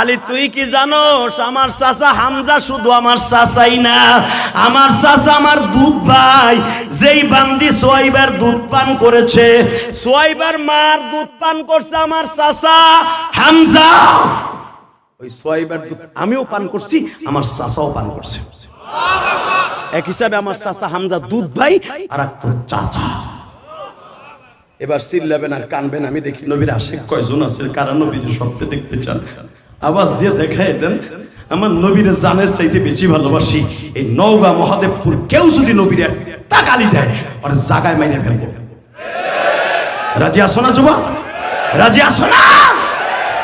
আলী, তুই কি জানোস, আমার চাচা হামজা শুধু আমার চাচাই না, আমার চাচা আমার দুধ ভাই। যেই বান্দি সোয়াইবার দুধ পান করেছে, সোয়াইবার মার দুধ পান করছে আমার চাচা হামজা। ওই সোয়াইবার দুধ আমিও পান করছি, আমার চাচাও পান করছে। এক হিসাবে আমার চাচা হামজা দুধ ভাই আর এক তোর চাচা। এবার চিল্লাবেন আর কানবেন, আমি দেখি নবীর আশেক কয়জন আছে, কারা নবীর স্বপ্নে দেখতে চান? আওয়াজ দিয়ে দেখাই দেন, আমার নবীর জানের চাইতে বেশি ভালোবাসি। এই নওগাঁ মহাদেবপুর কেউ যদি নবীর তা গালি দেয় আর জাগায় মাইনে ফেলব। রাজি আসো না যুবা? রাজি আসো না?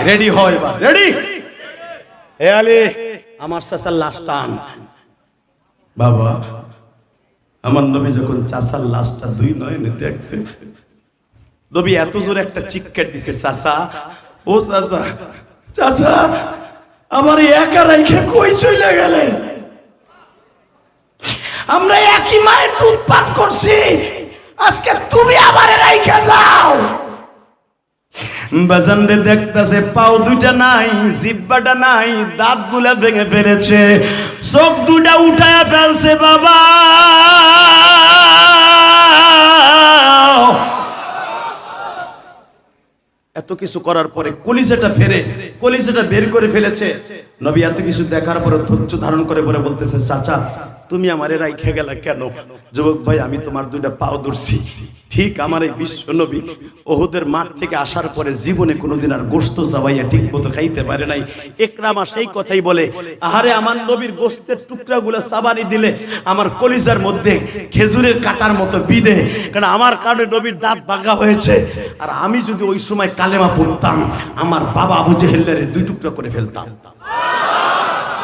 রেডি হয় এবার রেডি এ আলী, আমার চাচার লাশ টান। বাবা, আমার নবী যখন চাচার লাশটা দুই নয়নে দেখছে, নবী এত জোরে একটা চিৎকার দিছে, চাচা, ও চাচা চাচা, আমার একা রাইখে কই চলে গেলেন আমরা একই মায়ের দুধ পান করছি, আজকে তুমি আমার রাইখে যাও। বাজানরে দেখতাছে পাও দুইটা নাই, জিব্বাটা নাই দাঁতগুলা ভেঙে ফেলেছে, চোখ দুটা উঠায় ফেলছে বাবা। এত কিছু করার পরে কলিজাটা ফেরে, কলিজাটা বের করে ফেলেছে। নবী এত কিছু দেখার পরে ধৈর্য ধারণ করে বলে বলতেছে, চাচা তুমি আমারে রাইখে গেলা কেন? যুবক ভাই, আমি তোমার দুইটা পাও ধরছি। ঠিক আমার এই বিশ্ব নবী ওহুদের মাঠ থেকে আসার পরে জীবনে কোনোদিন আর গোস্ত চাবাইয়া ঠিক মতো খাইতে পারে নাই। একরামা সেই কথাই বলে, আহারে, আমার নবীর গোস্তের টুকরা টুকরাগুলো চাবানি দিলে আমার কলিজার মধ্যে খেজুরের কাটার মতো বিদে কারণ আমার কারণে নবীর দাঁত বাঁকা হয়েছে। আর আমি যদি ওই সময় কালেমা পড়তাম, আমার বাবা আবু জেহেল্লারে দুই টুকরা করে ফেলতাম।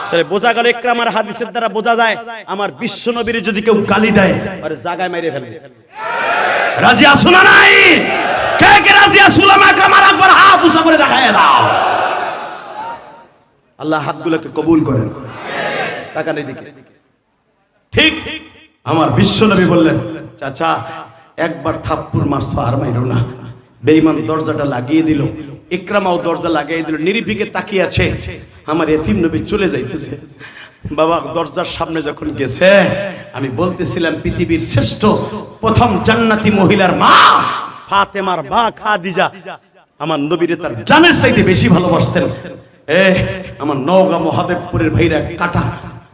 তাহলে বোঝা গেল একরামার হাদিসের দ্বারা বোঝা যায়, আমার বিশ্ব নবীর যদি কেউ গালি দেয় আরে জায়গায় মেরে ফেলবে। রাজি আসো না নাই? কে কে রাজি আসুলাম একরামার একবার হাত উঁচা করে দেখায় দাও। আল্লাহ হাতগুলোকে কবুল করেন। তাকান এদিকে। ঠিক আমার বিশ্ব নবী বললেন, চাচা, একবার থাপ্পুর মারছো আর মাইরো না। বেঈমান দরজাটা লাগিয়ে দিল। ইকরামাও দরজা লাগিয়ে দিল। নিরিবিকে তাকিয়ে আছে। আমার এতিম নবী চলে যাইতেছে। বাবা, দরজার সামনে যখন গেছে, আমি বলতেছিলাম, পৃথিবীর শ্রেষ্ঠ প্রথম জান্নাতি মহিলার মা, ফাতেমার মা খাদিজা। আমার নবীরে তার জানের চাইতে বেশি ভালোবাসতেন। এ, আমার নওগাঁ মহাদেবপুরের ভাইরা কাটা।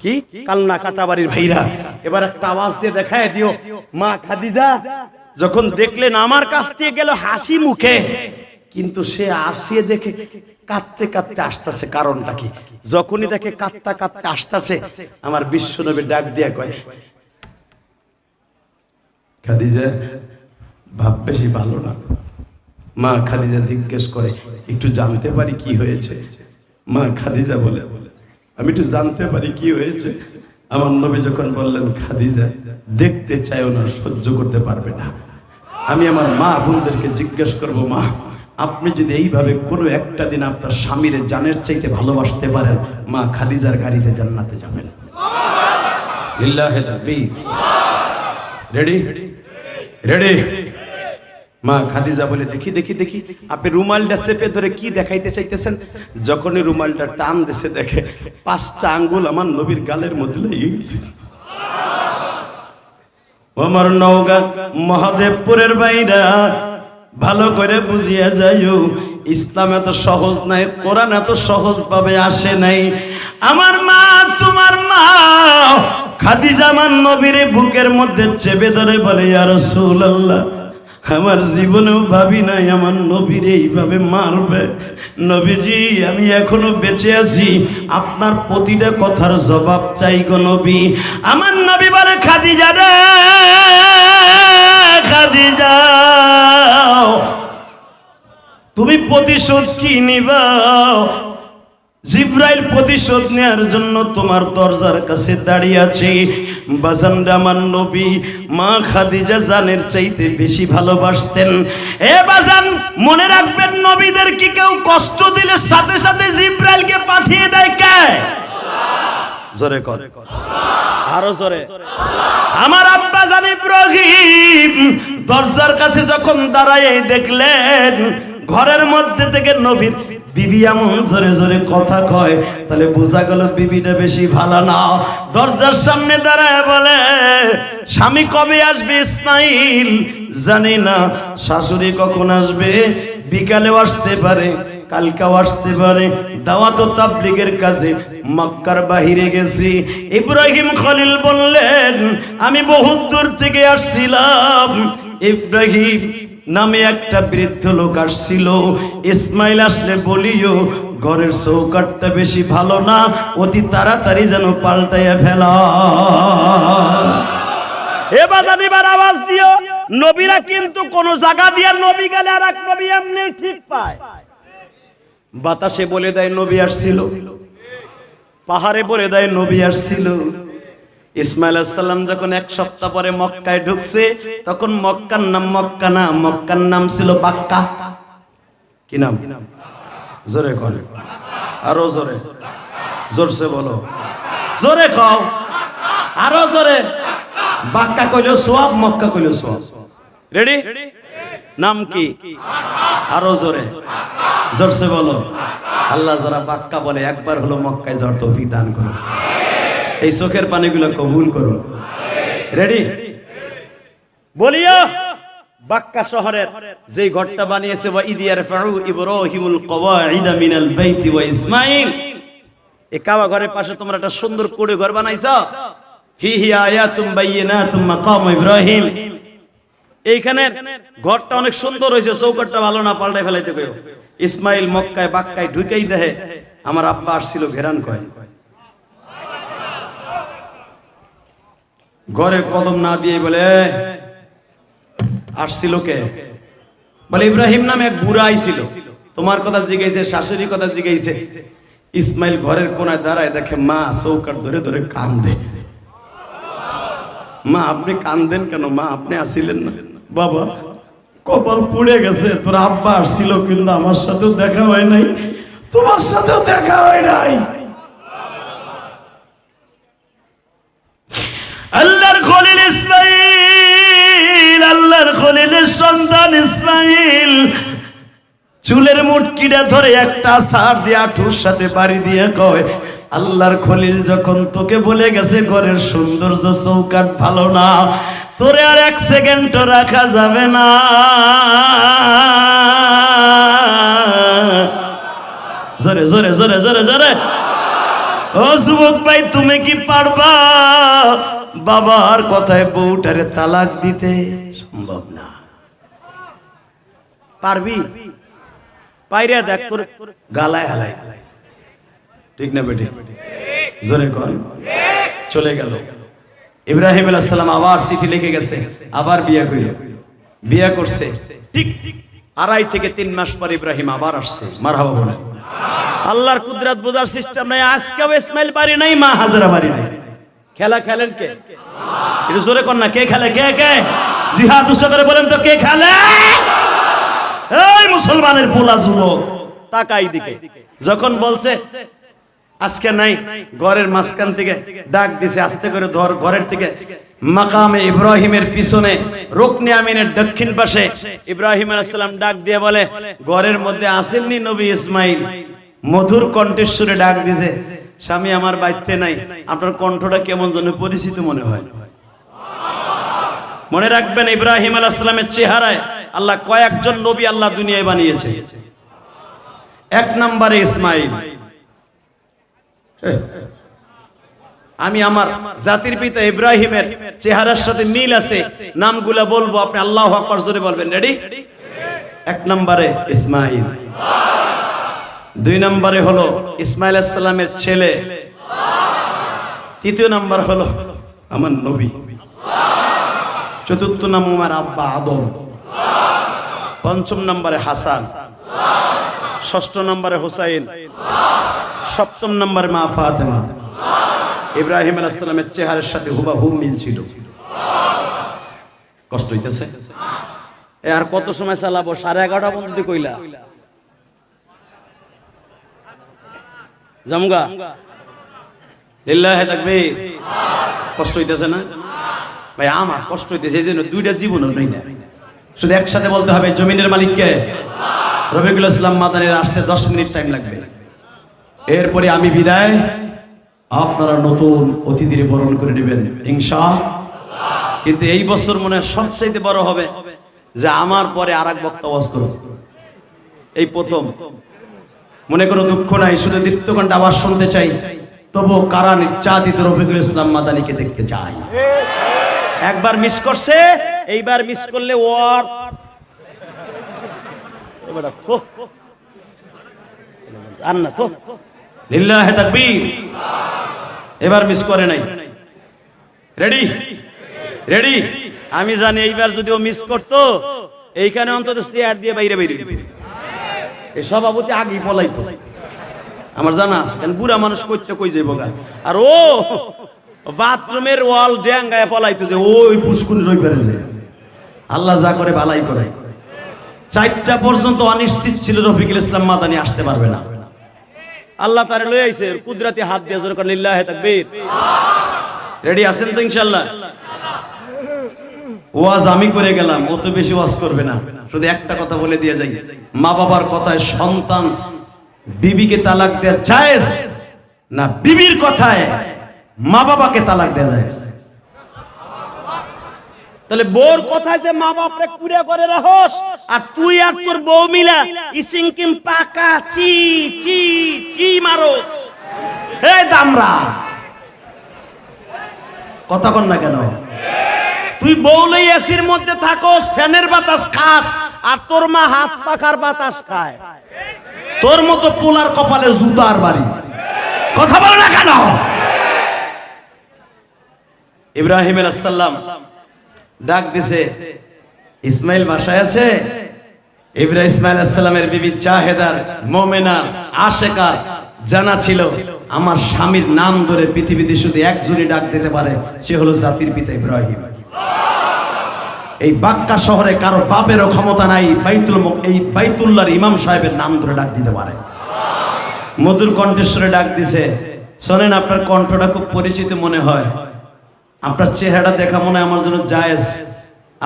কি? কালনা কাটাবাড়ির ভাইরা। এবার একটা আওয়াজ দিয়ে দেখায় দিও, মা খাদিজা, যখন দেখলেন আমার কাছ থেকে গেল হাসি মুখে কিন্তু সে আসিয়ে দেখে কাঁদতে কাঁদতে আসতেছে, কারণটা কি? যখনই দেখে কাঁদতে কাঁদতে আসতেছে, আমার বিশ্বনবী ডাক দিয়া কয়, খাদিজা, ভাব বেশি ভালো না। মা খাদিজা জিজ্ঞেস করে, একটু জানতে পারি কি হয়েছে? মা খাদিজা বলে, আমি একটু জানতে পারি কি হয়েছে? আমার নবী যখন বললেন, খাদিজা, দেখতে চাইও না, সহ্য করতে পারবে না। আমি আমার মা বোনদেরকে জিজ্ঞেস করব, মা আপনি যদি এইভাবে কোনো একটা দিন আপনার স্বামীর জানের চাইতে ভালোবাসতে পারেন, মা খাদিজার গাড়িতে জান্নাতে যাবেন। রেডি রেডি মা খাদিজা বলে, দেখি দেখি দেখি, আপনি রুমালটা চেপে ধরে কি দেখাইতে চাইতেছেন? যখনই রুমালটা টান দেশে দেখে পাঁচটা আঙ্গুল আমার নবীর গালের মধ্যে লেগে গেছে। আমার নওগা, মহাদেবপুরের বাইরা। ভালো করে বুঝিয়া যাইও। ইসলাম এত সহজ নাই, কোরআন এত সহজ ভাবে আসে নাই। আমার মা, তোমার মা খাদিজামান নবীর বুকের মধ্যে চেপে ধরে বলে আর রাসূলুল্লাহ। আমার জীবনেও ভাবি নাই, আমার নবীর এইভাবে মারবে। নবীজি, আমি এখনও বেঁচে আছি। আপনার প্রতিটা কথার জবাব চাই গো নবী। আমার নবী বলে, খাদিজা রে, খাদিজা, তুমি প্রতিশোধ কি নিবা জিব্রাইল প্রতিশোধ নেওয়ার জন্য তোমার দরজার কাছে দাঁড়িয়ে আছে। আমার নবী, মা খাদিজা জানের চাইতে বেশি ভালোবাসতেন। এ বাজান, মনে রাখবেন নবীদের কি কেউ কষ্ট দিলে সাথে সাথে জিব্রাইলকে পাঠিয়ে দেয় কে? জোরে কর। আরও জোরে। আমার আব্বা জান ইব্রাহিম দরজার কাছে যখন দাঁড়ায় দেখলেন, ঘরের মধ্যে থেকে নবীর বিবি এমন জোরে জোরে কথা কয়, তাহলে বোঝা গেল বিবিটা বেশি ভালো না। দরজার সামনে দাঁড়ায় বলে, স্বামী কবে আসবে ইসমাইল? জানি না। শাশুড়ি কখন আসবে? বিকালেও আসতে পারে, কালকাও আসতে পারে। দাওয়াত ও তাবলিগের কাছে মক্কার বাহিরে গেছি। ইব্রাহিম খলিল বললেন, আমি বহুত দূর থেকে আসছিলাম। ইব্রাহিম নামে একটা বৃদ্ধ লোক আসছিল। ইসমাইল আসলে বলিও ঘরের চৌকাটটা বেশি ভালো না, অতি তাড়াতাড়ি যেন পাল্টাইয়া ফেলা। এবার এবার আওয়াজ দিও। নবীরা কিন্তু কোন জায়গা দিয়ে নবী গেলে আর এক নবী এমনি ঠিক পায়। বাতাসে বলে দেয়, নবী আসছিল। পাহাড়ে বলে দেয়, নবী আসছিল। ইসমাইল সাল্লাম যখন এক সপ্তাহ পরে মক্কায় ঢুকছে, তখন মক্কার নাম মক্কা না, মক্কার নাম ছিল বাক্কা। কি নাম? জোরে কর আরও জোরে। জোরসে বলো। জোরে খাও আরও জোরে। বাক্কা কইলো সোয়াব, মক্কা কইলো সোয়াব। রেডি? নাম কি? আরও জোরে। জোরসে বলো। আল্লাহ যারা বাক্কা বলে, একবার হলো মক্কায় যাওয়ার তৌফিক দান করুন। এই চোখের পানিগুলো কবুল করুন। রেডি বলিয়া বাক্কা শহরের যে ঘরটা বানিয়েছে, ওয়া ইদিয়ার ফাউ ইব্রাহিমুল কওয়াইদা মিনাল বাইতি ওয়া ইসমাইল এই কাবা ঘরের পাশে তোমরা একটা সুন্দর কোড়ে ঘর বানাইছো। ফিহি আয়াতুম বাইয়িনাতুম মাকাম ইব্রাহিম। এইখানে ঘরটা অনেক সুন্দর হয়েছে, চৌকাটটা ভালো না পাল্টাই ফেলাইতে কইও। ইসমাইল মক্কায় বাক্কায় ঢুকেই দেহে। আমার আব্বা আসছিল ঘেরান কয়। ঘরে কদম না দিয়ে বলে "এ, আসছিল কে? বলে ইব্রাহিম নামে এক বুড়া আইছিল। তোমার কথা জিগাইছে শাশুড়ি কথা জিগাইছে। ইসমাইল ঘরের কোনায় দাঁড়ায় দেখে মা চৌকাট ধরে ধরে কান্দে। মা আপনি কান্দেন কেন? মা আপনি আসিলেন না। বাবা কপাল পুড়ে গেছে। তোর আব্বা আসছিল কিন্তু আমার সাথেও দেখা হয় নাই। তোমার সাথেও দেখা হয় নাই। সন্তান ইসমাইল, চুলের মুটকিটা ধরে একটা সার দিয়ে আঠুর সাথে বাড়ি দিয়ে কয়, আল্লাহর খলিল যখন তোকে বলে গেছে, ঘরের সৌন্দর্য চৌকাট ভালো না, তোরে আর এক সেকেন্ড রাখা যাবে না। জোরে জোরে জোরে জোরে জোরে। ও যুবক ভাই, তুমি কি পারবা? বাবার কথায় বউটারে তালাক দিতে সম্ভব না। পারবি? পাইরে দেখ, তোর গালায় হালাই ঠিক না বেটে? জোরে কর। চলে গেল। ইব্রাহিম আলাইসাল্লাম আবার চিঠি লিখে গেছে, আবার বিয়ে কইল। বিয়ে করছে। ঠিক আড়াই থেকে তিন মাস পর ইব্রাহিম আবার আসছে। মারহাবা বলে আল্লাহর কুদরত বোঝার সিস্টেম নাই, আজকেও ইসমাইল বাড়ি নাই, মা হাজরা বাড়ি নাই। খেলা খেলেন কে? এটা জোরে কর না, কে খেলে, কে কে? দুই হাত করে বলেন তো, কে খেলে? এই মুসলমানের পোলা যুবক, তাকাই দিকে। যখন বলছে, আজকে নাই, ঘরের মাঝখান থেকে ডাক দিছে, আস্তে করে ধর ঘরের থেকে। মাকামে ইব্রাহিমের পিছনে রুকনে আমিনের দক্ষিণ পাশে ইব্রাহিম আলাইসালাম ডাক দিয়ে বলে, ঘরের মধ্যে আসেননি নবী ইসমাইল? মধুর কণ্ঠেশ্বরে ডাক দিছে, স্বামী, আমার বাইতে নাই। আপনার কণ্ঠটা কেমন যেন পরিচিত মনে হয়। মনে রাখবেন ইব্রাহিম আলাইসালামের চেহারায় আল্লাহ কয়েকজন নবী আল্লাহ দুনিয়ায় বানিয়েছে। এক নম্বরে ইসমাইল। আমি আমার জাতির পিতা ইব্রাহিমের চেহারার সাথে মিল আছে, নামগুলা বলব, আপনি আল্লাহ আকবর জোরে বলবেন, রেডি? এক নম্বরে ইসমাইল। দুই নম্বরে হলো ইসমাইল সালামের ছেলে। তৃতীয় নম্বর হলো আমার নবী। চতুর্থ নাম আমার আব্বা আদম। পঞ্চম নম্বরে হাসান। ষষ্ঠ নম্বরে হুসাইন। সপ্তম নম্বরে মা ফাতেমা। ইব্রাহিম আলাইসালামের চেহারের সাথে হুবাহু মিল ছিল কষ্ট হইতেছে। আর কত সময় চালাবো? সাড়ে এগারোটা পর্যন্ত কইলা। জামগা লিল্লাহে তাকবীর। কষ্ট হইতেছে না? ভাই, আমার কষ্ট হইতেছে, এই জন্য দুইটা জীবন নেই না। শুধু একসাথে বলতে হবে, জমিনের মালিককে। রফিকুল ইসলাম মাদানির আসতে দশ মিনিট টাইম লাগবে। এরপরে আমি বিদায়। আপনারা নতুন অতিথির বরণ করে নেবেন ইনশা কিন্তু এই বছর মনে হয় সবচাইতে বড় হবে যে আমার পরে আর এক বক্তা ওয়াজ করব। এই প্রথম। মনে করো দুঃখ নাই, শুধু দীপ্তকণ্ঠ আবার শুনতে চাই। তবু কারা নির্যাতিত রফিকুল ইসলাম মাদানিকে দেখতে চাই একবার মিস করছে এইবার মিস করলে ওর। আর না তো এবার মিস করে নাই। রেডি রেডি আমি জানি এইবার যদি ও মিস করতো, এইখানে অন্তত চেয়ার দিয়ে বাইরে বাইরে এই সভাপতি আগেই পলাইতো। আমার জানা আছে বুড়া মানুষ করছে কই যাইব আর ও বাথরুমের ওয়াল ড্যাঙ্গায় পলাইতো যে, ওই পুষ্কুনি রই পারে যে আল্লাহ যা করে বালাই করে। চারটা পর্যন্ত অনিশ্চিত ছিল রফিকুল ইসলাম, মাদানি আসতে পারবে না। আল্লাহ তারে লই আইছে, কুদরতি হাত দিয়ে জোর করে, লিল্লাহে তাকবীর। রেডি আছেন তো ইনশাআল্লাহ? ওয়াজ আমি করে গেলাম, ও তো বেশি ওয়াজ করবে না। শুধু একটা কথা বলে দিয়ে যাই। মা বাবার কথায় সন্তান বিবিকে তালাক দেওয়া জায়েজ না বিবির কথায়? মা বাবাকে তালাক দেওয়া জায়েজ তাহলে বোর কথায় যে মা বাপরে কুড়ে করে রাখস আর তুই আর তোর বউ মিলা ইসিংকিম পাকা চি চি চি মারোস। হে দামরা! কথা কন না কেন? তুই বউলেই এসির মধ্যে থাকোস ফ্যানের বাতাস খাস আর তোর মা হাত পাখার বাতাস খায়। তোর মতো পোলার কপালে জুতার বাড়ি। কথা বল না কেন? ইব্রাহিম সাল্লাম ডাক দিছে, ইসমাইল বাসায় আছে? ইব্রাহিম ইসমাইল সাল্লামের বিবি চাহেদার, মোমেনা আশেকার জানা ছিল, আমার স্বামীর নাম ধরে পৃথিবীতে শুধু একজনই ডাক দিতে পারে, সে হলো জাতির পিতা ইব্রাহিম। এই বাক্কা শহরে কারও বাপেরও ক্ষমতা নাই, বাইতুল এই বাইতুল্লাহর ইমাম সাহেবের নাম ধরে ডাক দিতে পারে। মধুর কণ্ঠেশ্বরে ডাক দিছে, শোনেন, আপনার কণ্ঠটা খুব পরিচিত মনে হয়। আপনার চেহারা দেখা মনে আমার জন্য জায়েজ।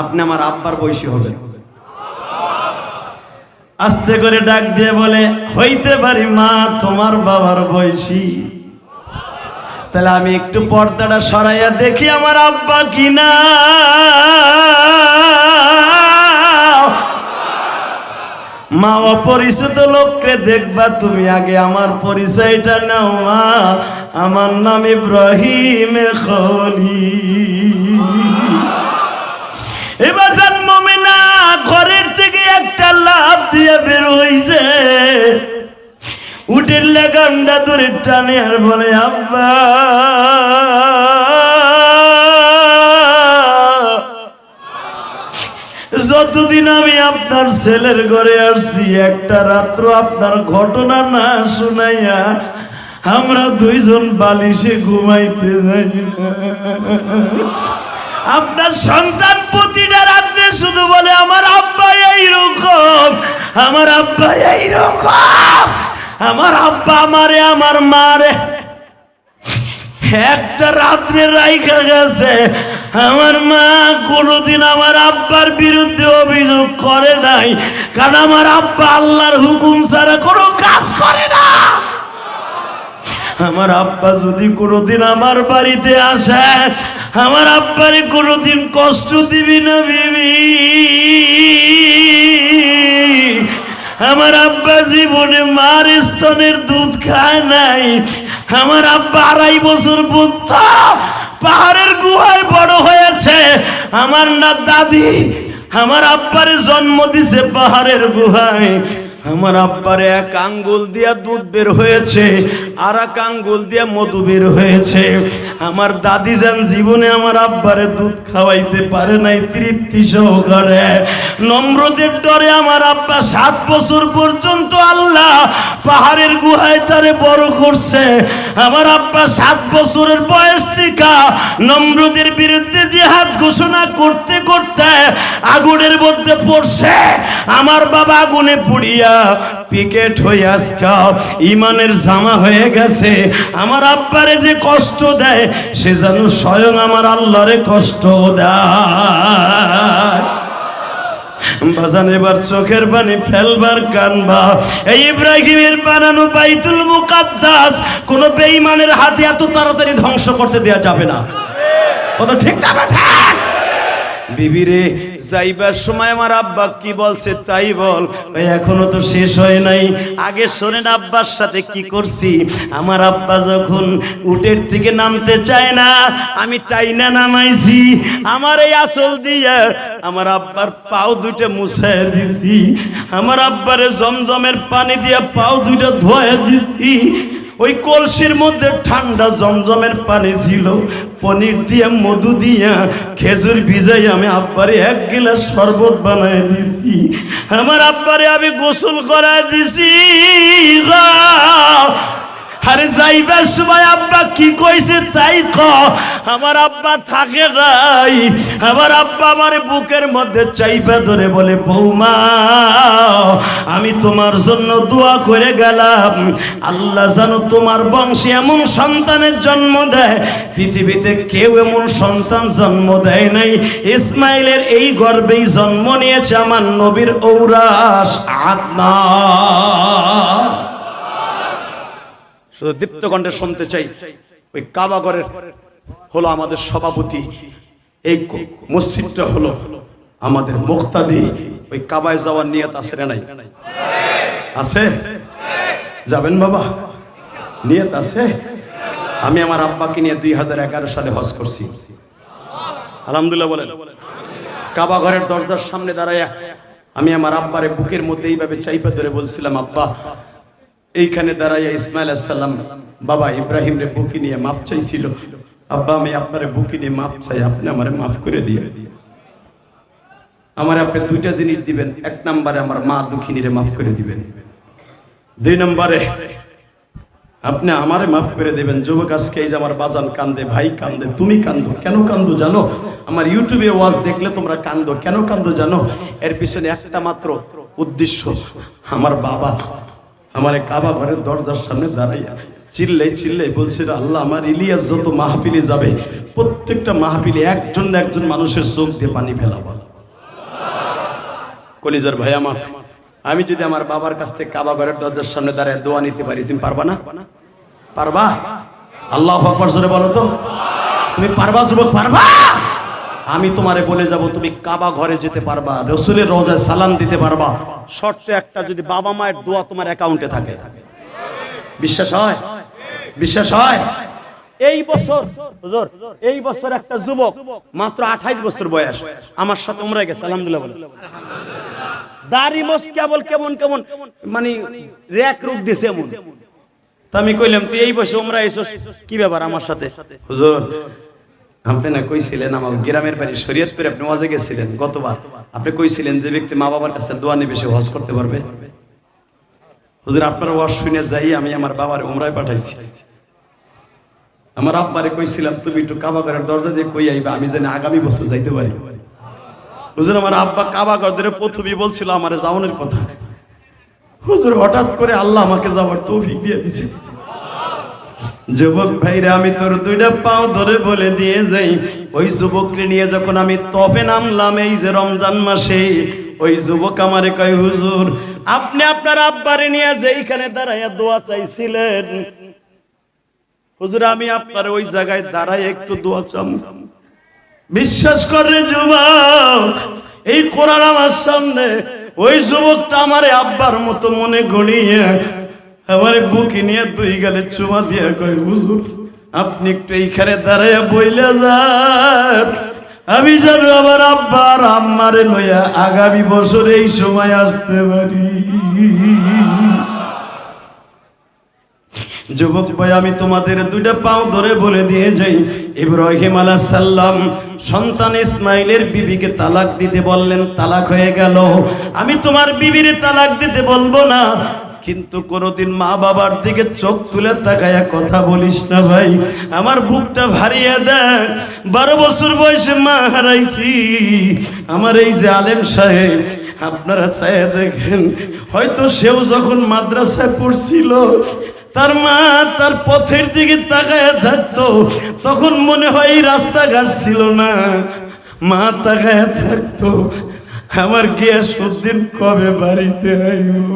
আপনি আমার আব্বার বয়সী হবেন। আস্তে করে ডাক দিয়ে বলে, হইতে পারি মা, তোমার বাবার বয়সী। তাহলে আমি একটু পর্দাটা সরাইয়া দেখি আমার আব্বা কিনা। মা, অপরিচিত লোককে দেখবা তুমি আগে আমার পরিচয়টা নাও, মা। আমার নাম ইব্রাহিম খলি। এবার জন্মে না ঘরের থেকে একটা লাভ দিয়ে বের হইছে। উটের লেগান্ডা ধরে টানে আর বলে, আব্বা। যতদিন আমি আপনার ছেলের ঘরে আসছি একটা রাত্র আপনার ঘটনা না শুনাইয়া আমরা দুইজন বালিশে ঘুমাইতে যাই। আপনার সন্তান প্রতিটা রাত্রে শুধু বলে, আমার আব্বা এইরকম, আমার আব্বা এইরকম, আমার আব্বা আমারে, আমার মারে। একটা রাত্রে রাইখা গেছে। আমার মা কোনোদিন আমার আব্বার বিরুদ্ধে অভিযোগ করে নাই। কারণ আমার আব্বা আল্লাহর হুকুম ছাড়া কোনো কাজ করে না। আমার আব্বা যদি কোনোদিন আমার বাড়িতে আসে, আমার আব্বারে কোনোদিন কষ্ট দিবি না বিবি। আমার আব্বা জীবনে মার স্তনের দুধ খায় নাই। আমার আব্বা আড়াই বছর বুদ্ধ, পাহাড়ের গুহায় বড় হয়েছে। আমার না দাদি, আমার আব্বারে জন্ম দিছে পাহাড়ের গুহায়। আমার আব্বারে এক আঙ্গুল দিয়া দুধ বের হয়েছে, আর এক আঙ্গুল দিয়া মধু বের হয়েছে। আমার দাদি যান জীবনে আমার আব্বারে দুধ খাওয়াইতে পারে নাই, তৃপ্তি সহকারে। নম্রদের ডরে আমার আব্বা সাত বছর পর্যন্ত আল্লাহ পাহাড়ের গুহায় তারে বড় করছে। আমার আব্বা সাত বছরের বয়স থেকে নম্রদের বিরুদ্ধে জিহাদ ঘোষণা করতে করতে আগুনের মধ্যে পড়ছে। আমার বাবা আগুনে পুড়িয়া পিকেট হয়ে আজকা ইমানের জামা হয়ে গেছে। আমার আব্বারে যে কষ্ট দেয়, সে যেন স্বয়ং আমার আল্লাহরে কষ্ট দেয়। এবার চোখের পানি ফেলবার কানবা এই ইব্রাহিমের বানানো বাইতুল মুকাদ্দাস, কোন বেঈমানের হাতে এত তাড়াতাড়ি ধ্বংস করতে দেয়া যাবে না। কত ঠিক না ঠিক? বিবিরে যাইবার সময় আমার আব্বা কি বলছে তাই বল। এখনও তো শেষ হয় নাই। আগে শোনেন আব্বার সাথে কি করছি। আমার আব্বা যখন উটের থেকে নামতে চায় না, আমি টাইনা নামাইছি। আমার এই আসল দিয়ে আমার আব্বার পাও দুইটা মুছায় দিছি। আমার আব্বারে জমজমের পানি দিয়ে পাও দুইটা ধোয়া দিছি। ওই কলসির মধ্যে ঠান্ডা জমজমের পানি ছিল, পনির দিয়ে মধু দিয়া খেজুর ভিজাই আমি আব্বারে এক গিলাস শরবত বানাই দিছি আমার আব্বারে আমি গোসল করাই দিছি। আরে যাইবার সময় আব্বা কি কইছে তাই ক। আমার আব্বা থাকে নাই। আমার আব্বা আমার বুকের মধ্যে চাইপা ধরে বলে, বৌমা, আমি তোমার জন্য দোয়া করে গেলাম। আল্লাহ জানো তোমার বংশে এমন সন্তানের জন্ম দেয়। পৃথিবীতে কেউ এমন সন্তান জন্ম দেয় নাই। ইসমাইলের এই গর্বেই জন্ম নিয়েছে আমার নবীর ঔরাস আদনা। শুধু দীপ্তকণ্ঠে শুনতে চাই। ওই কাবাগরের হলো আমাদের সভাপতি। এই মসজিদটা হলো আমাদের মুক্তাদি। ওই কাবায় যাওয়ার নিয়ত আছে নাই? আছে? যাবেন বাবা? নিয়ত আছে? আমি আমার আব্বাকে নিয়ে দুই হাজার এগারো সালে হজ করছি। আলহামদুলিল্লাহ বলেন। কাবা ঘরের দরজার সামনে দাঁড়াইয়া আমি আমার আব্বারে বুকের মধ্যে এইভাবে চাইপা ধরে বলছিলাম, আব্বা এইখানে দাঁড়াইয়া ইসমাইল সাল্লাম বাবা ইব্রাহিম রে বুকি নিয়ে মাপ চাইছিল। আব্বা, আমি আপনারে বুকি নিয়ে মাপ চাই, আপনি আমারে মাফ করে দিয়ে। আমার আপনি দুইটা জিনিস দিবেন, এক নম্বরে আমার মা দুঃখিনীরে মাফ করে দিবেন। দুই নম্বরে, আপনি আমারে মাফ করে দেবেন, যুবক আজকে এই যে আমার বাজান কান্দে, ভাই কান্দে, তুমি কান্দো, কেন কান্দো জানো? আমার ইউটিউবে ওয়াজ দেখলে তোমরা কান্দো, কেন কান্দো জানো? এর পিছনে একটা মাত্র উদ্দেশ্য, আমার বাবা। আমার কাবা ঘরের দরজার সামনে দাঁড়াইয়া চিল্লাই চিল্লাই বলছিল আল্লাহ আমার ইলিয়াস যত মাহফিলে যাবে, প্রত্যেকটা মাহফিলে একজন না একজন মানুষের চোখ দিয়ে পানি ফেলাবো কলিজার ভাই আমার, আমি যদি আমার বাবার কাছ থেকে কাবা ঘরের দরজার সামনে দাঁড়ায় দোয়া নিতে পারি, তুমি পারবা না? পারবা? আল্লাহ আকবর বলো তো। তুমি পারবা, যুবক, পারবা? আমি তোমারে বলে যাব তুমি কাবা ঘরে যেতে পারবা রসুলের রোজায় সালাম দিতে পারবা। শর্তে একটা যদি বাবা মায়ের দোয়া তোমার অ্যাকাউন্টে থাকে। বিশ্বাস হয়? বিশ্বাস হয়? এই বছর হুজুর, এই বছর একটা যুবক মাত্র আঠাইশ বছর বয়স আমার সাথে উমরা গেছে আলহামদুলিল্লাহ বলে। দাড়ি মোস কেবল কেমন কেমন মানে র্যাক রূপ দিছে এমন। তা আমি কইলাম তুই এই বসে উমরা এসোস কি ব্যাপার আমার সাথে? হুজুর আপনি না কইছিলেন আমার গ্রামের বাড়ি শরীয়তপুরে আপনি ওয়াজে গেছিলেন, গতবার। আপনি কইছিলেন যে ব্যক্তি মা বাবার কাছে দোয়া নেবে, সে হজ করতে পারবে। হুজুর, আপনার ওয়াজ শুনে যাই আমি আমার বাবার উমরায় পাঠাইছি। আমার আব্বারে কইছিলাম, তুমি একটু কাবা কাবাগরের দরজা দিয়ে কই আইবা, আমি জানি আগামী বছর যাইতে পারি। হুজুর, আমার আব্বা কাবাগর ধরে প্রথমেই বলছিল, আমার যাওয়ানোর কথা। হুজুর, হঠাৎ করে আল্লাহ আমাকে যাওয়ার তৌফিক দিয়ে দিছে। যুবক ভাইরা, আমি তোর দুইটা পাও ধরে বলে দিয়ে যাই। ওই যুবককে নিয়ে যখন আমি তবে নামলাম এই যে রমজান মাসে, ওই যুবক আমারে কয়, হুজুর, আপনি আপনার আব্বারে নিয়ে যেইখানে দাঁড়াইয়া দোয়া চাইছিলেন। হুজুর, আমি আপনার ওই জায়গায় দাঁড়াই একটু দোয়া চাম। বিশ্বাস করে যুবক, এই কোরআন আমার সামনে। ওই যুবকটা আমারে আব্বার মতো মনে গড়িয়ে আমার বুকি নিয়ে দুই গেলে চুমা দিয়ে কয়, হুজুর, আপনি একটু এইখানে দাঁড়াইয়া বইলে যান। আমি যেন আমার আব্বার আম্মারে লইয়া আগামী বছর এই সময় আসতে পারি। যুবক ভাই, আমি তোমাদের দুইটা পাও ধরে বলে দিয়ে যাই। ইব্রাহিম আলাহ সাল্লাম সন্তান ইসমাইলের বিবিকে তালাক দিতে বললেন, তালাক হয়ে গেল। আমি তোমার বিবির তালাক দিতে বলব না। কিন্তু কোনোদিন মা বাবার দিকে চোখ তুলে তাকায়া কথা বলিস না ভাই। আমার বুকটা ভারিয়ে দেয় বারো বছর বয়সে মা হারাইছি। আমার এই যে আলেম সাহেব, আপনারা চাইয়া দেখেন, হয়তো সেও যখন মাদ্রাসায় পড়ছিল, তার মা তার পথের দিকে তাকায় থাকতো, তখন মনে হয় এই রাস্তাঘাট ছিল না। মা তাকায় থাকতো। আমার গিয়াস উদ্দিন কবে বাড়িতে আইব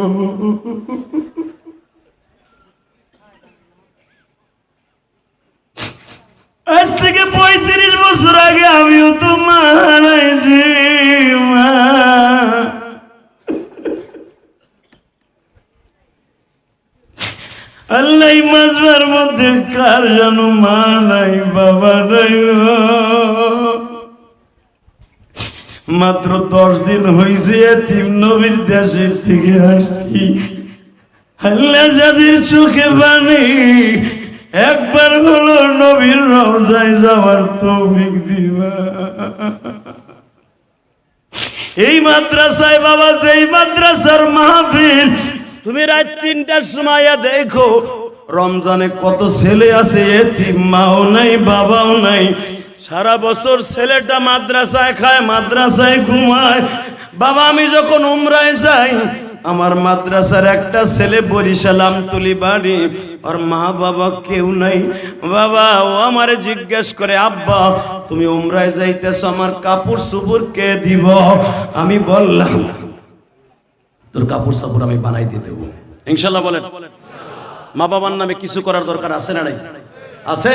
আজ থেকে পঁয়ত্রিশ বছর আগে আমিও তো মারাইছি মা আল্লাহ মাজবার মধ্যে কার যেন মা নাই, বাবা নাই। মাত্র দশ দিন হয়েছে এতিম নবীর দেশে থেকে আসছি। আল্লাহ যাদের চোখে পানি, একবার হলো নবীর রওজায় যাওয়ার তৌফিক দিবা। এই মাদ্রাসায় বাবা, যেই মাদ্রাসার মাহফিল, তুমি রাত তিনটার সময় দেখো, রমজানে কত ছেলে আছে, এতিম মাও নাই, বাবাও নাই। সারা বছর ছেলেটা মাদ্রাসায় খায়, মাদ্রাসায় ঘুমায়। বাবা, আমি যখন উমরায় যাই, আমার মাদ্রাসার একটা ছেলে বরিশাল আমতুলি বাড়ি। আর মা বাবা কেউ নাই। বাবা, ও আমারে জিজ্ঞেস করে, আব্বা, তুমি উমরায় যাইতেছ, আমার কাপড় সুপুর কে দিব? আমি বললাম, তোর কাপড় সাপড় আমি বানাই দিয়ে দেবো। ইনশাল্লাহ বলেন। মা বাবার নামে কিছু করার দরকার আছে না নাই? আছে?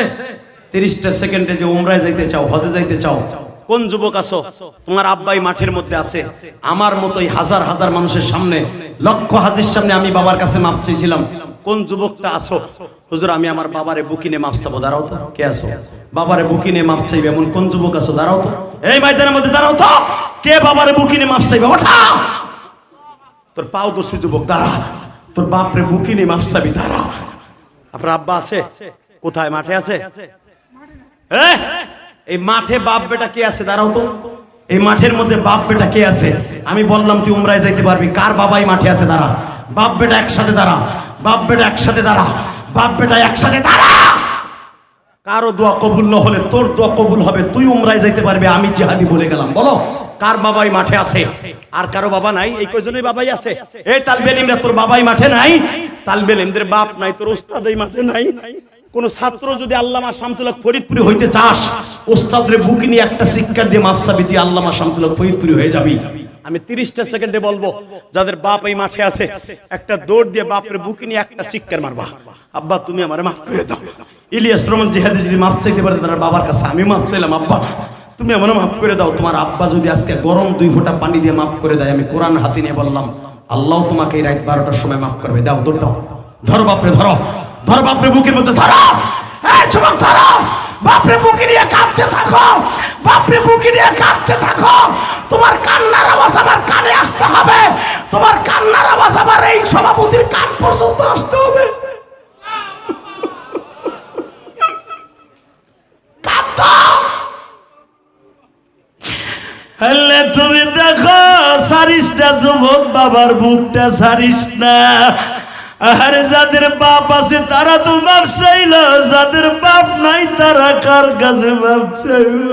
তিরিশটা সেকেন্ডে যে উমরায় যাইতে চাও, হজে যাইতে চাও, কোন যুবক আছো? তোমার আব্বাই মাঠের মধ্যে আছে। আমার মতোই হাজার হাজার মানুষের সামনে, লক্ষ হাজির সামনে আমি বাবার কাছে মাপ চেয়েছিলাম। কোন যুবকটা আসো হুজুর, আমি আমার বাবারে বুকিনে মাপ চাবো, দাঁড়াও তো, কে আসো বাবারে বুকিনে মাপ চাইবে এমন কোন যুবক আছো? দাঁড়াও তো। এই ময়দানের মধ্যে দাঁড়াও তো। কে বাবারে বুকিনে মাপ চাইবে? ওঠা! তোর পাও দোষী যুবক, দাঁড়া। তোর বাপরে বুকিনি মাফসাবি দাঁড়া। আপনার আব্বা আছে? কোথায়? মাঠে আছে? এই মাঠে বাপ বেটা কে আছে? দাঁড়াও তো। এই মাঠের মধ্যে বাপ বেটা কে আছে? আমি বললাম, তুই উমরায় যাইতে পারবি। কার বাবাই মাঠে আছে? দাঁড়া। বাপ বেটা একসাথে দাঁড়া। বাপ বেটা একসাথে দাঁড়া। বাপ বেটা একসাথে দাঁড়া! কারও দোয়া কবুল না হলে তোর দোয়া কবুল হবে। তুই উমরায় যাইতে পারবি, আমি জিহাদি বলে গেলাম। বলো, কার বাবাই মাঠে আছে? আর কারও বাবা নাই? এই কয়জনের বাবাই আছে? এই তালবেলিমরা তোর বাবাই মাঠে নাই? তালবেলিমদের বাপ নাই, তোর ওস্তাদ এই মাঠে নাই? কোন ছাত্র যদি আল্লামা শামতুল্লাহ ফরিদপুরি হইতে চাস, ওস্তাদরে বুকি নিয়ে একটা শিক্ষা দিয়ে মাফসাবি দিয়ে আল্লামা শামতুল্লাহ ফরিদপুরি হয়ে যাবি। আমি তিরিশটা সেকেন্ডে বলব, যাদের বাপ এই মাঠে আছে, একটা দৌড় দিয়ে বাপরে বুকি নিয়ে একটা শিক্ষার মারবা। আব্বা, তুমি আমার মাফ করে দাও। ইলিয়াস রহমান জিহাদি যদি মাফ চাইতে পারে, তার বাবার কাছে আমি মাফ চাইলাম, আব্বা। তুমি আমার মাফ করে দাও। তোমার আব্বা যদি আজকে গরম দুই ফোঁটা পানি দিয়ে মাফ করে দেয়, আমি কোরআন হাতে নিয়ে বললাম, আল্লাহ তোমাকে এই রাত বারোটার সময় মাফ করবে। দাও, দৌড় দাও। ধরো বাপরে, ধরো। ধরো বাপরে বুকের মধ্যে, ধরো! এই যুবক, ধরো! বাপরে বুকে নিয়ে কাঁদতে থাকো! বাপরে বুকে নিয়ে কাঁদতে থাকো! তোমার কান্নার আওয়াজ আমার কানে আসতে হবে। তোমার কান্নার আওয়াজ আমার এই সভাপতির কান পর্যন্ত আসতে হবে। হলে তুমি দেখো, সারিস না যুবক বাবার বুকটা, সারিস না। আরে যাদের বাপ আছে তারা তো বাপ চাইল যাদের বাপ নাই তারা কার কাছে বাপ চাইল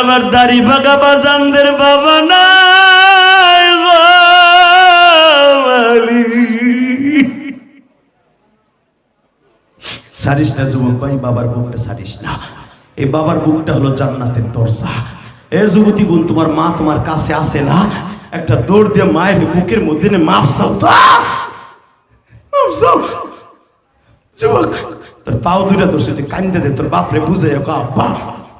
আমার দাড়ি ফাঁকা বাজানদের বাবা নাই। সারিস না যুবক ভাই বাবার বুকটা সারিস না? এই বাবার বুকটা হলো জান্নাতের দরজা। এ যুবতী গুণ তোমার মা তোমার কাছে আসে না। একটা দৌড় দিয়ে মায়ের বুকের মধ্যে মাপ মাপ চাও। যুবক, তোর পাও দুইটা দোষে তুই কান্দে দে, তোর বাপরে বুঝে আব্বা,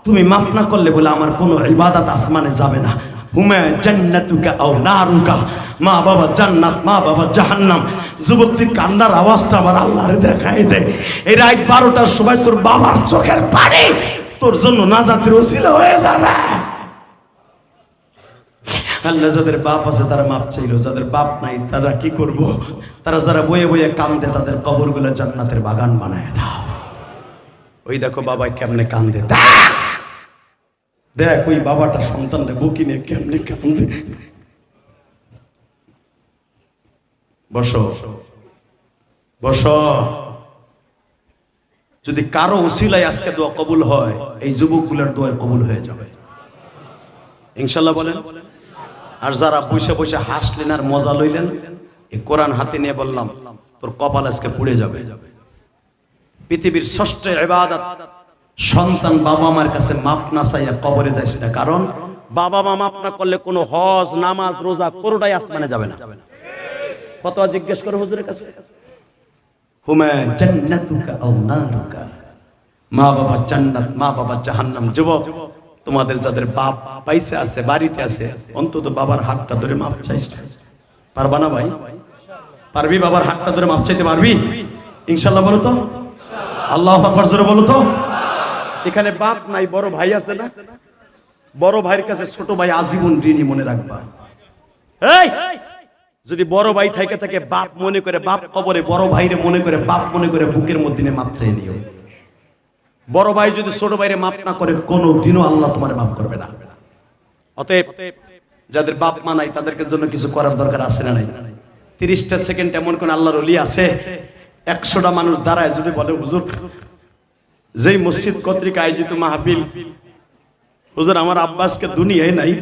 তুমি মাফ না করলে বলে আমার কোনো ইবাদত আসমানে যাবে না। হুমে জান্নাতুকা আও নারুকা। মা বাবা জান্নাত, মা বাবা জাহান্নাম। যুবক, তুই কান্নার আওয়াজটা আমার আল্লাহরে দেখাই দে। এই রাত বারোটার সময় তোর বাবার চোখের পানি তোর জন্য নাজাতের ওসিলা হয়ে যাবে। আল্লাহ যাদের বাপ আছে, তারা মাপ চাইলো। যাদের বাপ নাই, তারা কি করব? তারা যারা বয়ে বয়ে কান্দে, তাদের কবরগুলো জান্নাতের বাগান বানায় দাও। ওই দেখো বাবা কেমনে কান্দে। দেখ, ওই বাবাটা সন্তানরে বুকি নিয়ে কেমনে কান্দে। বসো। বসো। যদি কারও উসিলায় আজকে দোয়া কবুল হয়, এই যুবকগুলোর দোয়া কবুল হয়ে যাবে। ইনশাল্লাহ বলেন। আর যারা পয়সা পয়সা হাসলেন আর মজা লইলেন, এই কোরআন হাতে নিয়ে বললাম, তোর কপাল আজকে পুড়ে যাবে। পৃথিবীর ষষ্ঠ ইবাদত, সন্তান বাবা মার কাছে মাপ না চাইয়া কবরে যাইস না। কারণ বাবা মা মাপ না করলে কোনো হজ, নামাজ, রোজা কোনোটাই আসমানে যাবে না। কত জিজ্ঞেস করে হুজুরের কাছে। মা বাবা জান্নাত, মা বাবা জাহান্নাম, যুবক। তোমাদের যাদের বাপ পাইছে আছে, বাড়িতে আছে, অন্তত বাবার হাতটা ধরে মাপ চাইস পারবা না ভাই? পারবি বাবার হাতটা ধরে মাপ চাইতে পারবি? ইনশাল্লাহ বলো তো। আল্লাহ জোরে বলো তো। এখানে বাপ নাই, বড় ভাই আছে না? বড় ভাইয়ের কাছে ছোট ভাই আজীবন ঋণী মনে রাখবা। এই! যদি বড় ভাই থাকে থাকে বাপ মনে করে, বাপ কবরে বড় ভাইরে মনে করে, বাপ মনে করে বুকের মধ্যে মাপ চাই নিও। বড় ভাই যদি ছোট ভাইরে মাপ না করে, কোনো দিনও আল্লাহ তোমার মাফ করবে না। অতএব যাদের বাপ মা নাই, তাদেরকে জন্য কিছু করার দরকার আছে না নাই? তিরিশটা সেকেন্ড এমন কোন আল্লাহর অলি আছে? একশোটা মানুষ দাঁড়ায় যদি বলে, হুজুর, যেই মসজিদ কর্তৃক আয়োজিত মাহফিল, হুজুর, আমার আব্বাসকে দুনিয়ায় নাই।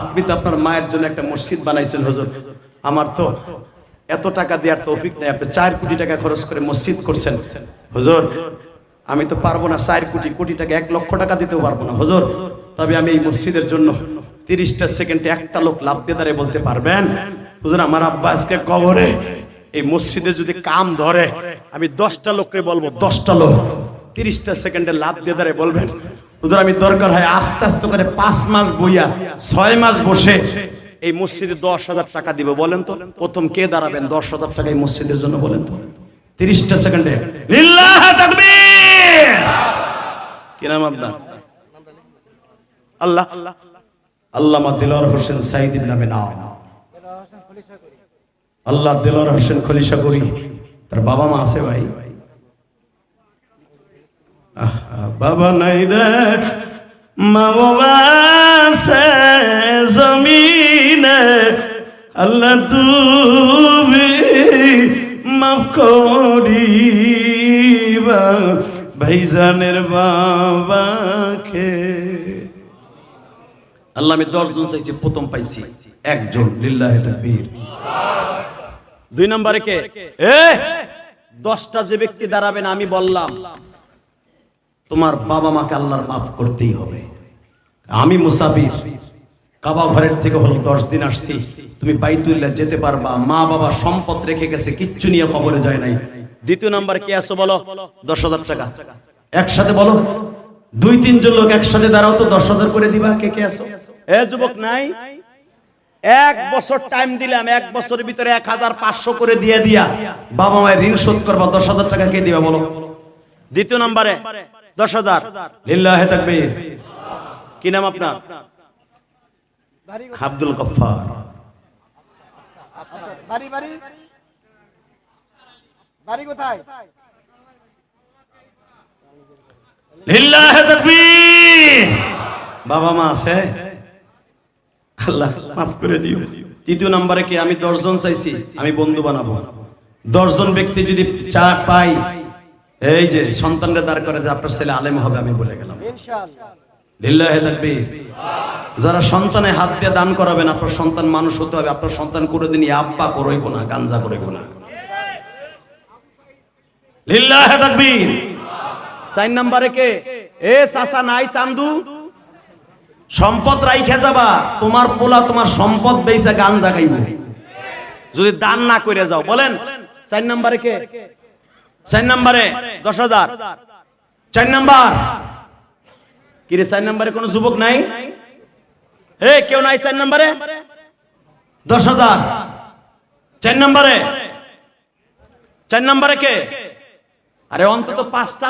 আপনি তো আপনার মায়ের জন্য একটা মসজিদ বানাইছেন, হুজুর। আমার তো এত টাকা দেওয়ার তৌফিক নেই। আপনি চার কোটি টাকা খরচ করে মসজিদ করছেন। হুজুর আমি তো পারব না, চার কোটি কোটি টাকা, এক লক্ষ টাকা দিতেও পারব না। হুজুর, তবে আমি এই মসজিদের জন্য তিরিশটা সেকেন্ডে একটা লোক লাভ দিয়ে বলতে পারবেন? হুজুর, আমার আব্বাসকে কবরে, এই মসজিদে যদি কাম ধরে, আমি দশটা লোককে বলব, দশটা লোক, তিরিশটা সেকেন্ডে লাভ দিয়ে দাঁড়িয়ে বলবেন, হুজুর, আমি দরকার হয় আস্তে আস্তে করে পাঁচ মাস বইয়া, ছয় মাস বসে এই মসজিদে দশ হাজার টাকা দিবে, বলেন তো, প্রথম কে দাঁড়াবেন দশ হাজার টাকা এই মসজিদের জন্য, বলেন তো? তিরিশটা সেকেন্ডে তাকবীর! কি? নাম আপনার? আল্লাহ। আল্লামা দিলওয়ার হোসেন সাইদির নামে নাম। আল্লাহ দিলওয়ার হোসেন খলিশা করি তার বাবা মা আছে ভাই। বাবা নাই রে। মা বাবা আছে জমিনে। আল্লাহ তুমি মাফ করিবা। ভাইজানের বাবাকে। আল্লাহ, আমি দশজন চাইছি প্রথম পাইছি। একজন, লিল্লাহ তাকবীর। দুই নম্বরে কে? এ! দশটা যে ব্যক্তি দাঁড়াবেন আমি বললাম, তোমার বাবা মাকে আল্লাহর মাফ করতেই হবে। আমি মুসাফির, কাবা ঘরের থেকে হলো দশ দিন আসছি। তুমি বাইতুল্লাহ যেতে পারবা মা বাবা সম্পদ রেখে গেছে, কিচ্ছু নিয়ে খবরে যায় নাই। দ্বিতীয় নাম্বার কে আসো বলো? দশ হাজার টাকা। একসাথে বলো। দুই তিনজন লোক একসাথে দাঁড়াও তো দশ হাজার করে দিবা কে কে আসো এ যুবক নাই। এক বছর টাইম দিলাম এক বছরের ভিতরে এক হাজার পাঁচশো করে দিয়ে দিয়া। বাবা মায়ের ঋণ শোধ করবা দশ হাজার টাকা কে দিবা বলো? দ্বিতীয় নাম্বারে দশ হাজার। লিল্লাহে তাকবীর। কি নাম আপনার? আব্দুল গফফার। বাড়ি কোথায়? বাবা মা আছে? আল্লাহ মাফ করে দিও। তৃতীয় নম্বরে কি? আমি দশজন চাইছি আমি বন্ধু বানাবো। দশজন ব্যক্তি যদি চা পাই এই যে সন্তানরা দাঁড় করে যে আপনার ছেলে আলেম হবে আমি বলে গেলাম। যারা সন্তানে হাত দিয়ে দান করাবেন আপনার সন্তান মানুষ হতে হবে আপনার সন্তান কোনোদিনই আব্বা করইব না গাঞ্জা করইব না। লিল্লাহে তাকবীর। চার নম্বরে কে? এ সাসা নাই চান্দু। সম্পদ রাইখে যাবা তোমার পোলা তোমার সম্পদ বেইছে গাঞ্জা খাইব যদি দান না করে যাও বলেন। চার নম্বরে কে? চার নম্বরে? দশ হাজার। চার নাম্বার। কিরে চার নম্বরে কোনো যুবক নাই? হে কেউ নাই চার নম্বরে? দশ হাজার। চার নম্বরে? চার নম্বরে কে? আরে অন্তত পাঁচটা